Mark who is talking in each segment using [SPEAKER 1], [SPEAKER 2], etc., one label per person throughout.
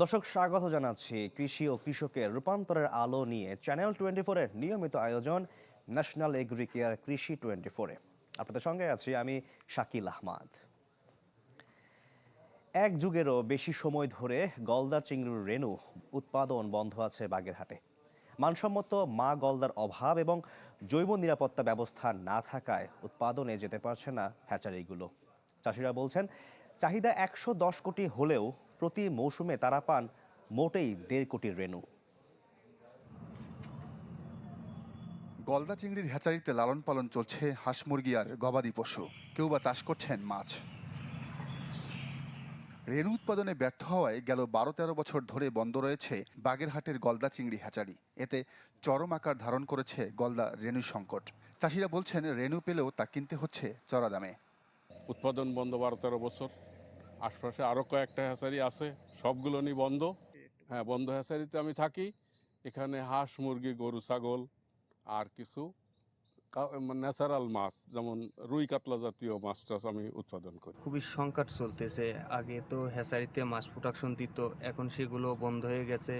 [SPEAKER 1] দর্শক, স্বাগত জানাচ্ছি কৃষি ও কৃষকের রূপান্তরের আলো নিয়ে চ্যানেল টোয়েন্টি ফোরের নিয়মিত আয়োজন ন্যাশনাল এগ্রি কেয়ার কৃষি টোয়েন্টি ফোরে আপনাদের সঙ্গে আছি আমি শাকিল আহমাদ। এক যুগেরও বেশি সময় ধরে গলদা চিংড়ির রেণু উৎপাদন বন্ধ আছে বাগেরহাটে। মানসম্মত মা গলদার অভাব এবং জৈব নিরাপত্তা ব্যবস্থা না থাকায় উৎপাদনে যেতে পারছে না হ্যাচারিগুলো। চাষিরা বলছেন, চাহিদা একশো দশ কোটি হলেও প্রতি মৌসুমে তারা পান মোটেই দেড় কোটির রেণু।
[SPEAKER 2] গলদা চিংড়ির হ্যাচারিতে লালন পালন চলছে হাঁস মুরগি আর গবাদি পশু। কেউ বা চাষ করছেন মাছ। রেণু উৎপাদনে ব্যর্থ হওয়ায় গেল বারো তেরো বছর ধরে বন্ধ রয়েছে বাগেরহাটের গলদা চিংড়ি হ্যাচারি। এতে চরম আকার ধারণ করেছে গলদা রেণু সংকট। চাষিরা বলছেন রেণু পেলেও তা কিনতে হচ্ছে চড়া দামে।
[SPEAKER 3] উৎপাদন বন্ধ বারো তেরো বছর। আশপাশে আরও কয়েকটা হ্যাচারি আছে, সবগুলো নি বন্ধ। হ্যাঁ বন্ধ হ্যাচারিতে আমি থাকি। এখানে হাঁস, মুরগি, গরু, ছাগল, আর কিছু ন্যাচারাল মাছ, যেমন রুই কাতলা জাতীয় মাছ টাছ আমি উৎপাদন করি।
[SPEAKER 4] খুবই সংকট চলতেছে। আগে তো হ্যাচারিতে মাছ প্রোডাকশন দিত, এখন সেগুলো বন্ধ হয়ে গেছে।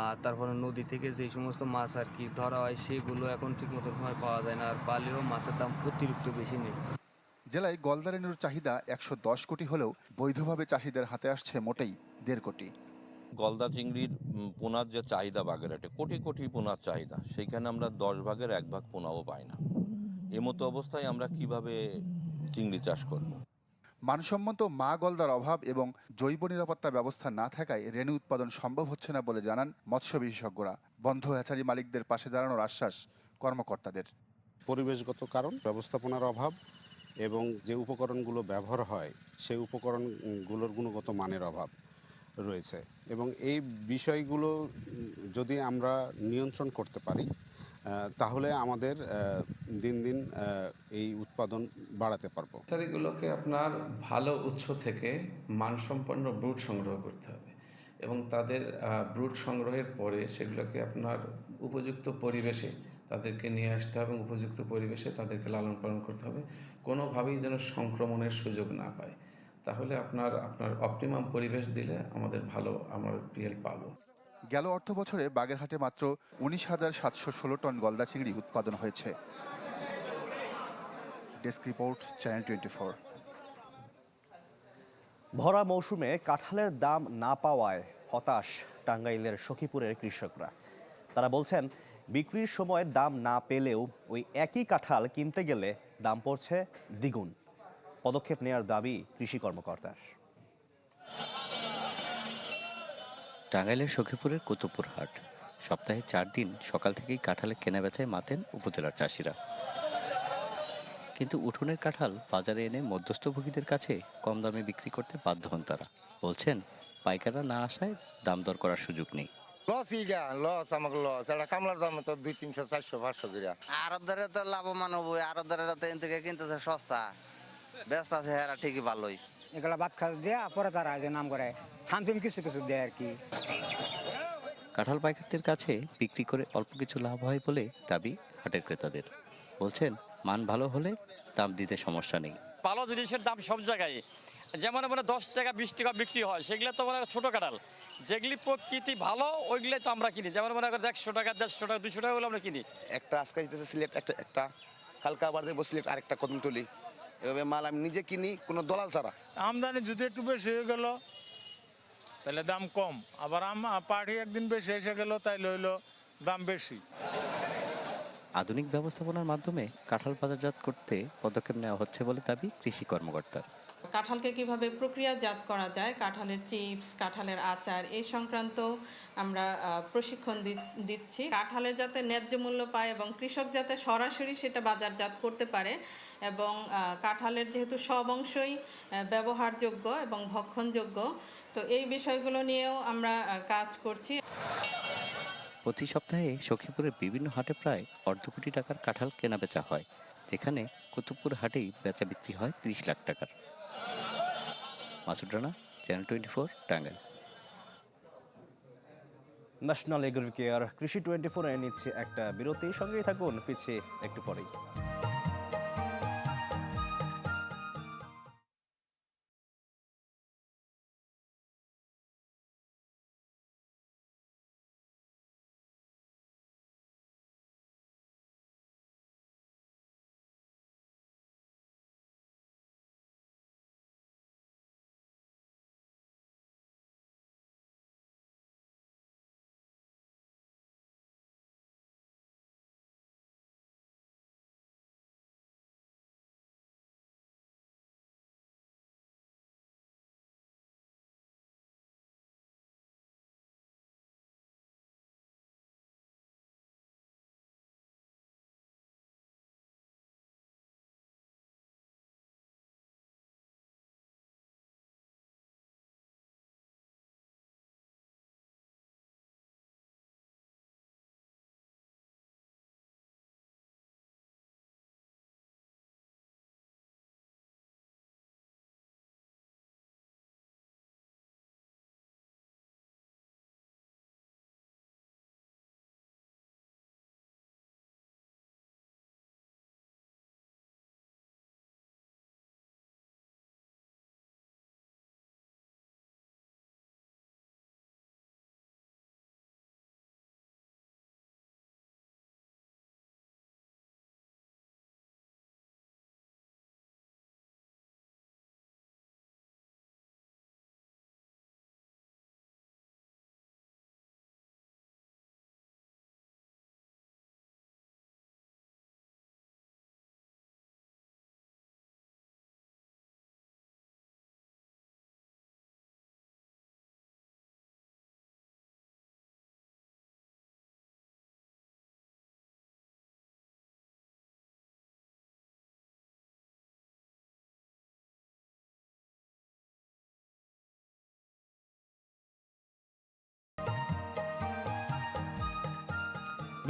[SPEAKER 4] আর তারপরে নদী থেকে যে সমস্ত মাছ আর কি ধরা হয়, সেগুলো এখন ঠিক মতো সময় পাওয়া যায় না। আর পালেও মাছের দাম অতিরিক্ত বেশি নেই।
[SPEAKER 2] জেলায় গলদা রেণুর চাহিদা একশো দশ কোটি হলেও বৈধভাবে চাষিদের হাতে আসছে মোটেই দেড় কোটি।
[SPEAKER 5] গলদা চিংড়ির পোনার যে চাহিদা বাগেরহাটে কোটি কোটি পোনার চাহিদা সেইখানে আমরা দশ ভাগের এক ভাগ পোনাও পাই না। এমতো অবস্থায় আমরা কীভাবে চিংড়ি চাষ করব?
[SPEAKER 2] মানসম্মত মা গলদার অভাব এবং জৈব নিরাপত্তা ব্যবস্থা না থাকায় রেণু উৎপাদন সম্ভব হচ্ছে না বলে জানান মৎস্য বিশেষজ্ঞরা। বন্ধ হ্যাচারি মালিকদের পাশে দাঁড়ানোর আশ্বাস কর্মকর্তাদের।
[SPEAKER 6] পরিবেশগত কারণ ব্যবস্থাপনার অভাব এবং যে উপকরণগুলো ব্যবহার হয়, সেই উপকরণগুলোর গুণগত মানের অভাব রয়েছে। এবং এই বিষয়গুলো যদি আমরা নিয়ন্ত্রণ করতে পারি তাহলে আমাদের দিন দিন এই উৎপাদন বাড়াতে পারব।
[SPEAKER 7] নার্সারিগুলোকে আপনার ভালো উৎস থেকে মানসম্পন্ন ব্রুড সংগ্রহ করতে হবে এবং তাদের ব্রুড সংগ্রহের পরে সেগুলোকে আপনার উপযুক্ত পরিবেশে তাদেরকে নিয়ে আসতে হবে এবং উপযুক্ত পরিবেশে তাদেরকে লালন পালন করতে হবে। কোনোভাবেই যেন সংক্রমণের সুযোগ না পায়। তাহলে আপনার আপনার অপটিমাম পরিবেশ দিলে আমাদের ভালো আমার রিয়েল পাবো।
[SPEAKER 2] গেল অর্থ বছরে বাগেরহাটে মাত্র উনিশ হাজার সাতশো ষোলো টন গলদা চিংড়ি উৎপাদন হয়েছে। Desk report channel twenty four.
[SPEAKER 1] ভরা মৌসুমে কাঁঠালের দাম না পাওয়ায় হতাশ টাঙ্গাইলের সখীপুরের কৃষকরা। তারা বলছেন বিক্রির সময় দাম না পেলেও ওই একই কাঁঠাল কিনতে গেলে দাম পড়ছে দ্বিগুণ। পদক্ষেপ নেওয়ার দাবি কৃষি কর্মকর্তার।
[SPEAKER 8] টাঙ্গাইলের সখীপুরের কুতুবপুর হাট। সপ্তাহে চার দিন সকাল থেকেই কাঁঠালের কেনাবেচায় মাতেন উপজেলার চাষিরা। কিন্তু উঠোনের কাঁঠাল বাজারে এনে মধ্যস্থভোগীদের কাছে কম দামে বিক্রি করতে বাধ্য হন তারা। বলছেন, পাইকাররা না আসায় দাম দর করার সুযোগ নেই।
[SPEAKER 9] লস ইগা লস আমাকে লস। এটা কামলার দাম তো দুই তিনশো চারশো পাঁচশো করিয়া
[SPEAKER 10] আরও ধরে তো লাভবান হব আরও ধরে তো এন থেকে কিনতেছে সস্তা। ব্যস্ত আছে হেরা ঠিকই ভালোই।
[SPEAKER 11] এগুলা ভাত খাওয়া দেয়া পরে তারা যে নাম করে। কিছু কিছু দেয় আর কি।
[SPEAKER 8] কাঁঠাল পাইকারদের কাছে বিক্রি করে অল্প কিছু লাভ হয় বলে দাবি হাটের ক্রেতাদের। বলছেন মান ভালো হলে দাম দিতে সমস্যা নেই।
[SPEAKER 12] ভালো জিনিসের দাম সব জায়গায়। যেমন মানে দশ টাকা বিশ টাকা বিক্রি হয় সেগুলো তো মানে ছোটো কাঁঠাল। যেগুলি প্রকৃতি ভালো ওইগুলো তো আমরা কিনি। যেমন মনে করেন একশো টাকা দেড়শো টাকা দুশো টাকা আমরা কিনি।
[SPEAKER 9] একটা আজকে যেতেছে সিলেট একটা একটা কালকা আবার দেখব সিলেট আরেকটা কদম তুলি এভাবে মাল আমি নিজে কিনি কোনো দলাল ছাড়া।
[SPEAKER 13] আমদানি যদি একটু বেশি হয়ে গেল তাহলে দাম কম। আবার আম পাড়ি একদিন বেশি এসে গেল তাই হইল দাম বেশি।
[SPEAKER 8] আধুনিক ব্যবস্থাপনার মাধ্যমে কাঁঠাল বাজারজাত করতে পদক্ষেপ নেওয়া হচ্ছে বলে দাবি কৃষি কর্মকর্তার।
[SPEAKER 14] কাঁঠালকে কীভাবে প্রক্রিয়াজাত করা যায়, কাঁঠালের চিপস, কাঁঠালের আচার এই সংক্রান্ত আমরা প্রশিক্ষণ দিচ্ছি। কাঁঠালের যাতে ন্যায্য মূল্য পায় এবং কৃষক যাতে সরাসরি সেটা বাজারজাত করতে পারে এবং কাঁঠালের যেহেতু সব অংশই ব্যবহারযোগ্য এবং ভক্ষণযোগ্য, তো এই বিষয়গুলো নিয়েও আমরা কাজ করছি।
[SPEAKER 8] প্রতি সপ্তাহে সখীপুরের বিভিন্ন হাটে প্রায় অর্ধ কোটি টাকার কাঁঠাল কেনাবেচা হয়, যেখানে কুতুবপুর হাটেই বেচা বিক্রি হয় তিরিশ লাখ টাকার। Masud channel twenty four Tangail.
[SPEAKER 1] National agricare কৃষি টোয়েন্টি ফোরে নিচ্ছে একটা বিরতি। সঙ্গেই থাকুন, ফিরছে একটু পরেই।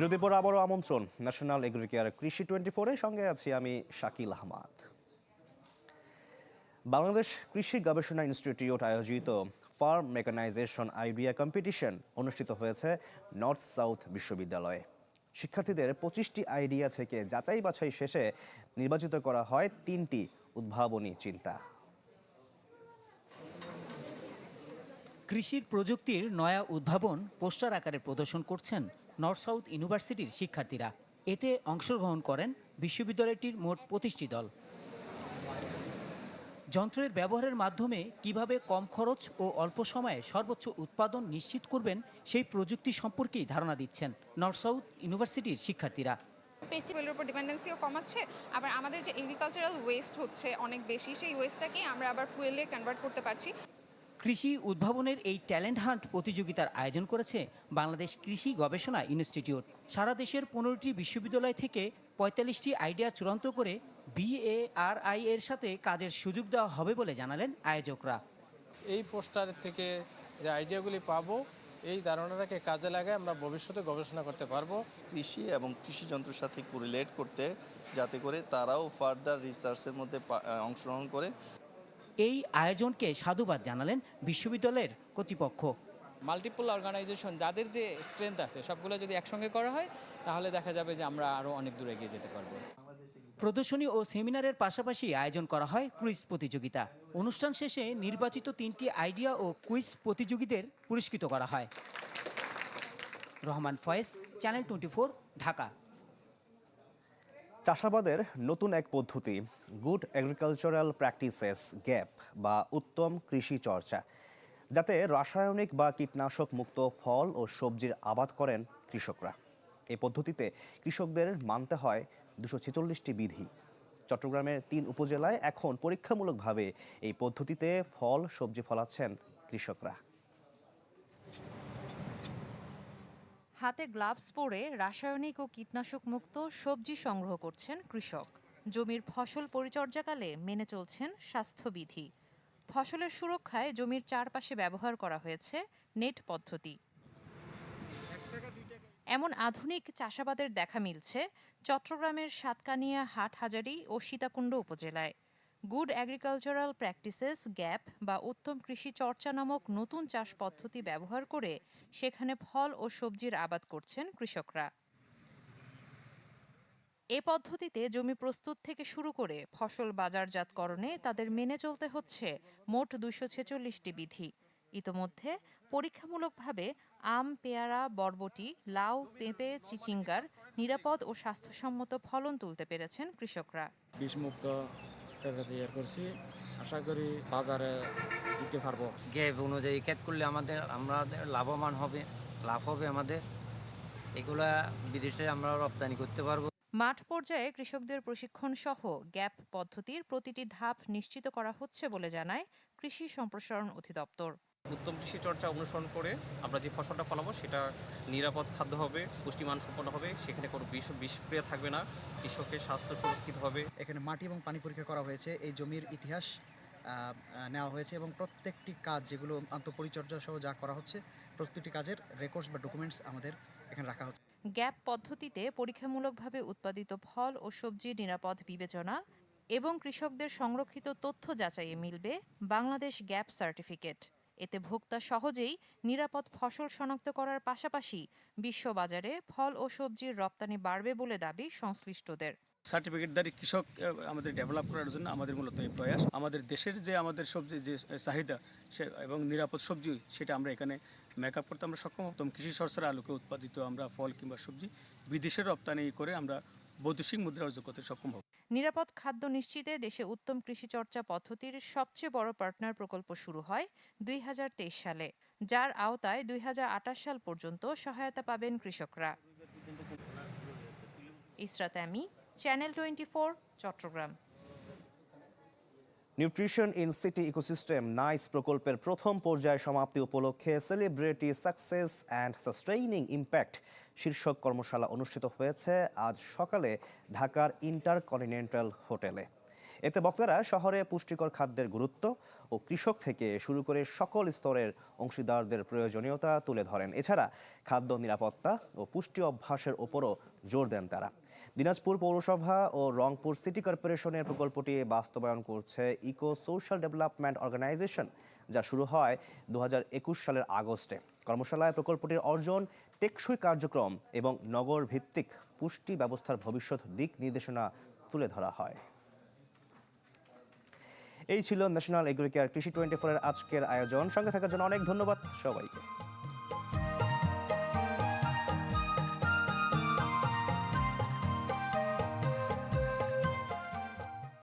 [SPEAKER 1] বিরতির পর আবারও আমন্ত্রণ ন্যাশনাল এগ্রিকেয়ার কৃষি টোয়েন্টি ফোরের সঙ্গে আছি আমি শাকিল আহমাদ। বাংলাদেশ কৃষি গবেষণা ইনস্টিটিউট আয়োজিত ফার্ম মেকানাইজেশন আইডিয়া কম্পিটিশন অনুষ্ঠিত হয়েছে নর্থ সাউথ বিশ্ববিদ্যালয়ে। শিক্ষার্থীদের পঁচিশটি আইডিয়া থেকে যাচাই বাছাই শেষে নির্বাচিত করা হয় তিনটি উদ্ভাবনী চিন্তা।
[SPEAKER 15] কৃষির প্রযুক্তির নয়া উদ্ভাবন পোস্টার আকারে প্রদর্শন করছেন নর্থ সাউথ ইউনিভার্সিটির শিক্ষার্থীরা। এতে অংশগ্রহণ করেন বিশ্ববিদ্যালয়টির মোট পঁচিশটি দল। যন্ত্রের ব্যবহারের মাধ্যমে কীভাবে কম খরচ ও অল্প সময়ে সর্বোচ্চ উৎপাদন নিশ্চিত করবেন, সেই প্রযুক্তি সম্পর্কেই ধারণা দিচ্ছেন নর্থ সাউথ ইউনিভার্সিটির শিক্ষার্থীরা।
[SPEAKER 16] পেস্টিভেলের উপর ডিপেন্ডেন্সিও কমাচ্ছে, আবার আমাদের যে এগ্রিকালচারাল ওয়েস্ট হচ্ছে অনেক বেশি, সেই ওয়েস্টটাকেই আমরা আবার ফুয়েলে কনভার্ট করতে পারছি।
[SPEAKER 15] কৃষি উদ্ভাবনের এই ট্যালেন্ট হান্ট প্রতিযোগিতার আয়োজন করেছে বাংলাদেশ কৃষি গবেষণা ইনস্টিটিউট। সারা দেশের পনেরোটি বিশ্ববিদ্যালয় থেকে পঁয়তাল্লিশটি আইডিয়া চূড়ান্ত করে বিএআরআই এর সাথে কাজের সুযোগ দেওয়া হবে বলে জানালেন আয়োজকরা।
[SPEAKER 17] এই পোস্টার থেকে যে আইডিয়াগুলি পাবো এই ধারণাটাকে কাজে লাগায় আমরা ভবিষ্যতে গবেষণা করতে পারব।
[SPEAKER 18] কৃষি এবং কৃষি যন্ত্রের সাথে কোরিলেট করতে যাতে করে তারাও ফার্দার রিসার্চের মধ্যে পা- অংশগ্রহণ করে।
[SPEAKER 15] এই আয়োজনকে সাধুবাদ জানালেন বিশ্ববিদ্যালয়ের কর্তৃপক্ষ।
[SPEAKER 19] মাল্টিপল অর্গানাইজেশন যাদের যে স্ট্রেংথ আছে সবগুলো যদি একসঙ্গে করা হয় তাহলে দেখা যাবে যে আমরা আরও অনেক দূর এগিয়ে যেতে পারব।
[SPEAKER 15] প্রদর্শনী ও সেমিনারের পাশাপাশি আয়োজন করা হয় কুইজ প্রতিযোগিতা। অনুষ্ঠান শেষে নির্বাচিত তিনটি আইডিয়া ও কুইজ প্রতিযোগীদের পুরস্কৃত করা হয়। Rahman Foyez channel twenty Dhaka.
[SPEAKER 1] চাষাবাদের নতুন এক পদ্ধতি গুড এগ্রিকালচারাল প্র্যাকটিসেস গ্যাপ বা উত্তম কৃষি চর্চা, যাতে রাসায়নিক বা কীটনাশক মুক্ত ফল ও সবজির আবাদ করেন কৃষকরা। এই পদ্ধতিতে কৃষকদের মানতে হয় দুশো ছেচল্লিশটি বিধি। চট্টগ্রামের তিন উপজেলায় এখন পরীক্ষামূলকভাবে এই পদ্ধতিতে ফল, সবজি ফলাচ্ছেন কৃষকরা।
[SPEAKER 20] হাতে গ্লাভস পরে রাসায়নিক ও কীটনাশক মুক্ত সবজি সংগ্রহ করছেন কৃষক। জমির ফসল পরিচর্যাকালে মেনে চলছেন স্বাস্থ্যবিধি। ফসলের সুরক্ষায় জমির চারপাশে ব্যবহার করা হয়েছে নেট পদ্ধতি। এমন আধুনিক চাষাবাদের দেখা মিলছে চট্টগ্রামের সাতকানিয়া, হাটহাজারী ও সীতাকুণ্ড উপজেলায়। গুড এগ্রিকালচারাল প্র্যাকটিসেস গ্যাপ বা উত্তম কৃষি চর্চা নামক নতুন চাষ পদ্ধতি ব্যবহার করে সেখানে ফল ও সবজির আবাদ করছেন কৃষকরা। এ পদ্ধতিতে জমি প্রস্তুত থেকে শুরু করে ফসল বাজারজাতকরণে তাদের মেনে চলতে হচ্ছে মোট দুশো ছেচল্লিশটি বিধি। ইতোমধ্যে পরীক্ষামূলকভাবে আম, পেয়ারা, বরবটি, লাউ, পেঁপে, চিচিঙ্গার নিরাপদ ও স্বাস্থ্যসম্মত ফলন তুলতে পেরেছেন কৃষকরা।
[SPEAKER 21] বিষমুক্ত পেঁপে তৈরি করছি। আশা করি বাজারে দিতে পারব।
[SPEAKER 22] গ্যাপ অনুযায়ী ক্যাট করলে আমাদের আমাদের লাভবান হবে লাভ হবে আমাদের। এগুলা বিদেশে আমরা রপ্তানি করতে পারব।
[SPEAKER 20] মাঠ পর্যায়ে কৃষকদের প্রশিক্ষণ সহ গ্যাপ পদ্ধতির প্রতিটি ধাপ নিশ্চিত করা হচ্ছে বলে জানায় কৃষি সম্প্রসারণ অধিদপ্তর।
[SPEAKER 23] উত্তম কৃষি চর্চা অনুসরণ করে আমরা যে ফসলটা ফলাবো সেটা নিরাপদ খাদ্য হবে পুষ্টিমান সম্পন্ন হবে সেখানে কোনো বিষ বিষক্রিয়া থাকবে না কৃষকের স্বাস্থ্য সুরক্ষিত হবে।
[SPEAKER 24] এখানে মাটি এবং পানি পরীক্ষা করা হয়েছে এই জমির ইতিহাস নেওয়া হয়েছে এবং প্রত্যেকটি কাজ যেগুলো আন্তঃপরিচর্যা সহ যা করা হচ্ছে প্রত্যেকটি কাজের রেকর্ডস বা ডকুমেন্টস আমাদের এখানে রাখা হচ্ছে।
[SPEAKER 20] গ্যাপ পদ্ধতিতে পরীক্ষামূলকভাবে উৎপাদিত ফল ও সবজির নিরাপদ বিবেচনা এবং কৃষকদের সংরক্ষিত তথ্য যাচাইয়ে মিলবে বাংলাদেশ গ্যাপ সার্টিফিকেট। এতে ভোক্তা সহজেই নিরাপদ ফসল শনাক্ত করার পাশাপাশি বিশ্ববাজারে ফল ও সবজির রপ্তানি বাড়বে বলে দাবি সংশ্লিষ্টদের।
[SPEAKER 21] সার্টিফিকেটধারী কৃষক আমাদের ডেভেলপ করার জন্য আমাদের মূলত এই প্রয়াস। আমাদের দেশের যে আমাদের সবজি, যে চাহিদা, সে, এবং নিরাপদ সবজি, সেটা আমরা এখানে মেকআপ করতে আমরা সক্ষম হতাম কৃষি সরসার আলোকে উৎপাদিত আমরা ফল কিংবা সবজি বিদেশে রপ্তানি করে আমরা বৈদেশিক মুদ্রা অর্জন করতে সক্ষম হব।
[SPEAKER 20] নিরাপদ খাদ্য নিশ্চিতে দেশে উত্তম কৃষি চর্চা পদ্ধতির সবচেয়ে বড় পার্টনার প্রকল্প শুরু হয় দুই হাজার তেইশ সালে, যার আওতায় দুই হাজার আঠাশ সাল পর্যন্ত সহায়তা পাবেন কৃষকরা। Israt channel twenty Chattogram.
[SPEAKER 1] Nutrition in city ecosystem nice প্রকল্পের প্রথম পর্যায় সমাপ্তি উপলক্ষে celebrity success and sustaining impact শীর্ষক কর্মশালা অনুষ্ঠিত হয়েছে আজ সকালে ঢাকার ইন্টারকন্টিনেন্টাল হোটেলে এতে বক্তারা শহরে পুষ্টিকর খাদ্যের গুরুত্ব ও কৃষক থেকে শুরু করে সকল স্তরের অংশীদারদের প্রয়োজনীয়তা তুলে ধরেন। এছাড়া খাদ্য নিরাপত্তা ও পুষ্টি অভ্যাসের ওপরও জোর দেন তারা। দিনাজপুর পৌরসভা ও রংপুর সিটি কর্পোরেশনের প্রকল্পটি বাস্তবায়ন করছে ইকো সোশ্যাল ডেভেলপমেন্ট অর্গানাইজেশন, যা শুরু হয় দু হাজার একুশ সালের আগস্টে। কর্মশালায় প্রকল্পটির অর্জন, টেকসই কার্যক্রম এবং নগর ভিত্তিক পুষ্টি ব্যবস্থার ভবিষ্যৎ দিক নির্দেশনা তুলে ধরা হয়। এই ছিল ন্যাশনাল এগ্রিকেয়ার কৃষি টোয়েন্টি ফোরের আজকের আয়োজন। সঙ্গে থাকার জন্য অনেক ধন্যবাদ সবাইকে।